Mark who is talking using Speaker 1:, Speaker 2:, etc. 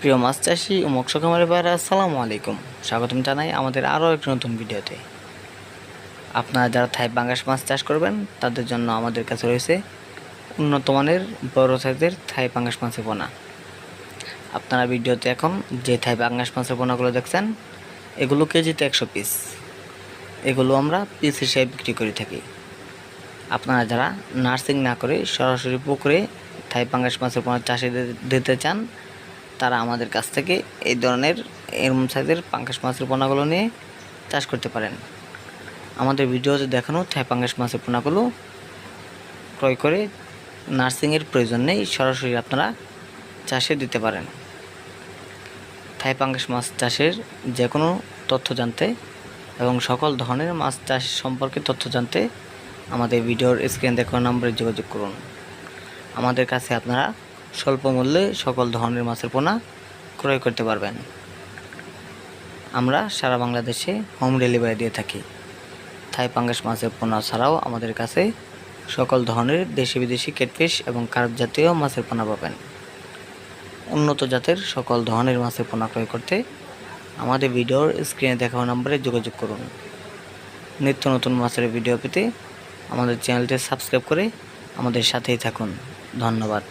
Speaker 1: প্রিয় মাছ চাষি ও মৎস্য খামারি ভাইরা আসসালামু আলাইকুম। স্বাগতম জানাই আমাদের আরও একটি নতুন ভিডিওতে। আপনারা যারা থাই বাঙ্গাস মাছ চাষ করবেন, তাদের জন্য আমাদের কাছে রয়েছে উন্নত মানের বড় সাইজের থাই পাঙ্গাস মাছের পোনা আপনারা ভিডিওতে এখন যে থাই পাঙ্গাস মাছের পোনাগুলো দেখছেন, এগুলো কেজিতে একশো পিস। এগুলো আমরা পিস হিসেবে বিক্রি করে থাকি। আপনারা যারা নার্সিং না করে সরাসরি পুকুরে থাই পাঙ্গাস মাছের পোনা চাষে দিতে চান তারা আমাদের কাছ থেকে এই ধরনের এরম সাইজের পাঙ্কাশ মাছের পোনাগুলো নিয়ে চাষ করতে পারেন। আমাদের ভিডিওতে দেখানো থাই পাঙ্গাস মাছের পোনাগুলো ক্রয় করে নার্সিংয়ের প্রয়োজন নেই, সরাসরি আপনারা চাষে দিতে পারেন। থাই পাঙ্গাস মাছ চাষের যে কোনো তথ্য জানতে এবং সকল ধরনের মাছ চাষ সম্পর্কে তথ্য জানতে আমাদের ভিডিওর স্ক্রিন দেখানো নম্বরে যোগাযোগ করুন। আমাদের কাছে আপনারা স্বল্প মূল্যে সকল ধরনের মাছের পোনা ক্রয় করতে পারবেন। আমরা সারা বাংলাদেশে হোম ডেলিভারি দিয়ে থাকি। থাই পাঙ্গাস মাছের পোনা ছাড়াও আমাদের কাছে সকল ধরনের দেশি বিদেশি কেটফিশ এবং কার্প জাতীয় মাছের পোনা পাবেন। উন্নত জাতের সকল ধরনের মাছের পোনা ক্রয় করতে আমাদের ভিডিওর স্ক্রিনে দেখানো নম্বরে যোগাযোগ করুন। নিত্য নতুন মাছের ভিডিও পেতে আমাদের চ্যানেলটি সাবস্ক্রাইব করে আমাদের সাথেই থাকুন। ধন্যবাদ।